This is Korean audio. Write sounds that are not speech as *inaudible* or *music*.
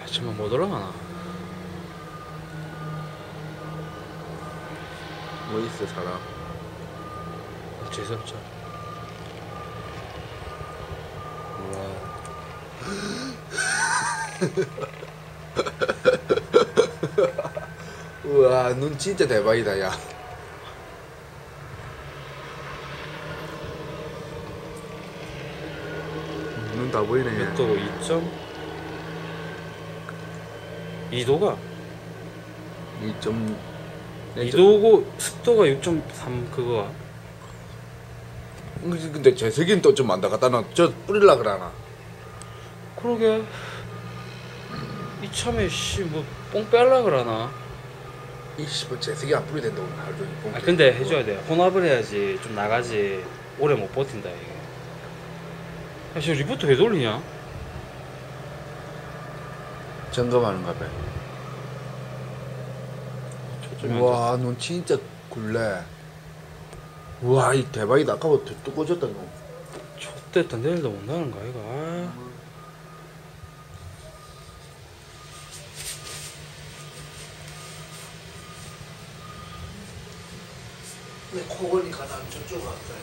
하지만 못 올라가나? 뭐 있어 사람? 재수없죠 우와 *laughs* 우와 눈 진짜 대박이다 야. 눈 다 보이네 몇도 2점? 2도가? 2점 2도고 습도가 6.3 그거야. 근데 재석이는 또 좀 안다 갖다 놔저 뿌릴라 그러나 그러게. 이참에 씨 뭐 뽕 빼려 그러나? 이씨발 재석이 안 뿌리 된다고 하루 종일 뽕 아 근데 해줘야 돼. 혼합을 해야지 좀 나가지. 오래 못 버틴다 이게. 야, 지금 리포트 왜 돌리냐? 점검하는가 봐 초점이 안 우와 눈 진짜 굴래 우와 이 대박이다. 아까부터 뚝 꽂았다 너 좆됐다 내일도 못 나는 거야 이거? 아. 내 코골니까 난 저쪽 갔다